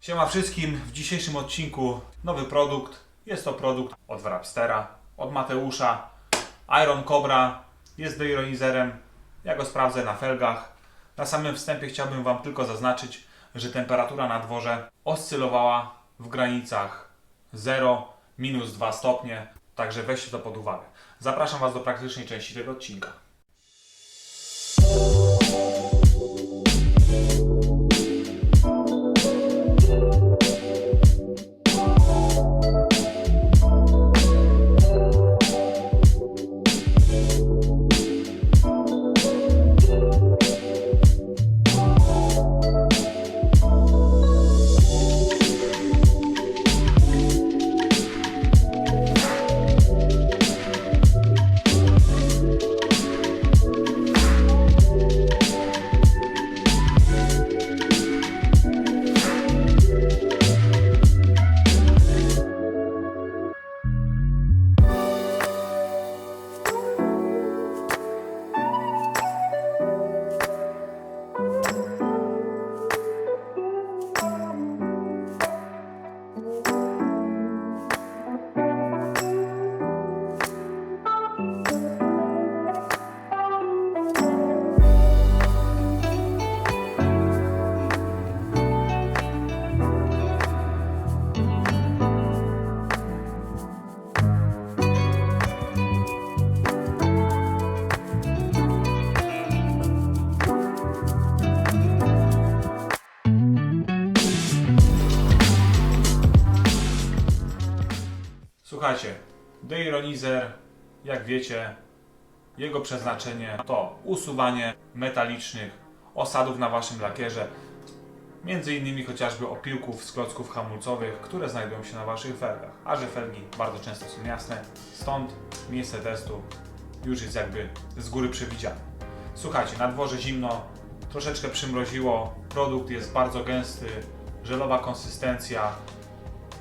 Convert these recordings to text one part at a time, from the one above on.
Siema wszystkim, w dzisiejszym odcinku nowy produkt. Jest to produkt od Wrapstera, od Mateusza. Iron Cobra jest deionizerem. Ja go sprawdzę na felgach. Na samym wstępie chciałbym Wam tylko zaznaczyć, że temperatura na dworze oscylowała w granicach 0, minus 2 stopnie, także weźcie to pod uwagę. Zapraszam Was do praktycznej części tego odcinka. Słuchajcie, deironizer, jak wiecie, jego przeznaczenie to usuwanie metalicznych osadów na waszym lakierze, między innymi chociażby opiłków z klocków hamulcowych, które znajdują się na waszych felgach. A że felgi bardzo często są jasne, stąd miejsce testu już jest jakby z góry przewidziane. Słuchajcie, na dworze zimno, troszeczkę przymroziło, produkt jest bardzo gęsty, żelowa konsystencja,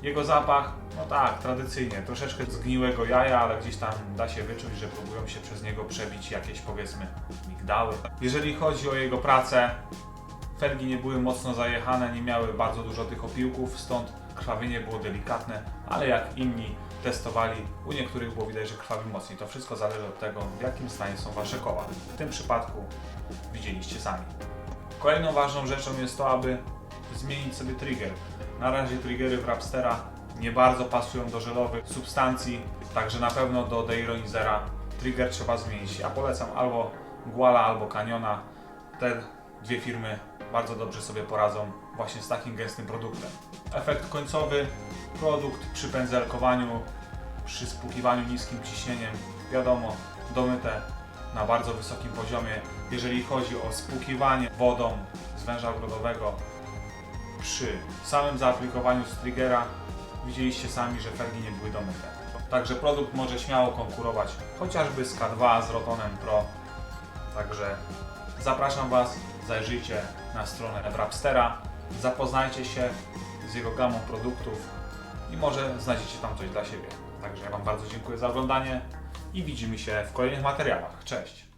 jego zapach, no tak, tradycyjnie, troszeczkę zgniłego jaja, ale gdzieś tam da się wyczuć, że próbują się przez niego przebić jakieś powiedzmy migdały. Jeżeli chodzi o jego pracę, felgi nie były mocno zajechane, nie miały bardzo dużo tych opiłków, stąd krwawienie było delikatne, ale jak inni testowali, u niektórych było widać, że krwawi mocniej. To wszystko zależy od tego, w jakim stanie są Wasze koła. W tym przypadku widzieliście sami. Kolejną ważną rzeczą jest to, aby zmienić sobie trigger. Na razie triggery w Rapstera nie bardzo pasują do żelowych substancji, także na pewno do Deironizera trigger trzeba zmienić. Ja polecam albo Guala, albo Caniona. Te dwie firmy bardzo dobrze sobie poradzą właśnie z takim gęstym produktem. Efekt końcowy, produkt przy pędzelkowaniu, przy spłukiwaniu niskim ciśnieniem, wiadomo, domyte na bardzo wysokim poziomie. Jeżeli chodzi o spłukiwanie wodą z węża ogrodowego, przy samym zaaplikowaniu z triggera widzieliście sami, że felgi nie były domyte. Także produkt może śmiało konkurować chociażby z K2 z Rotonem Pro. Także zapraszam Was, zajrzyjcie na stronę Wrapstera, zapoznajcie się z jego gamą produktów i może znajdziecie tam coś dla siebie. Także ja Wam bardzo dziękuję za oglądanie i widzimy się w kolejnych materiałach. Cześć!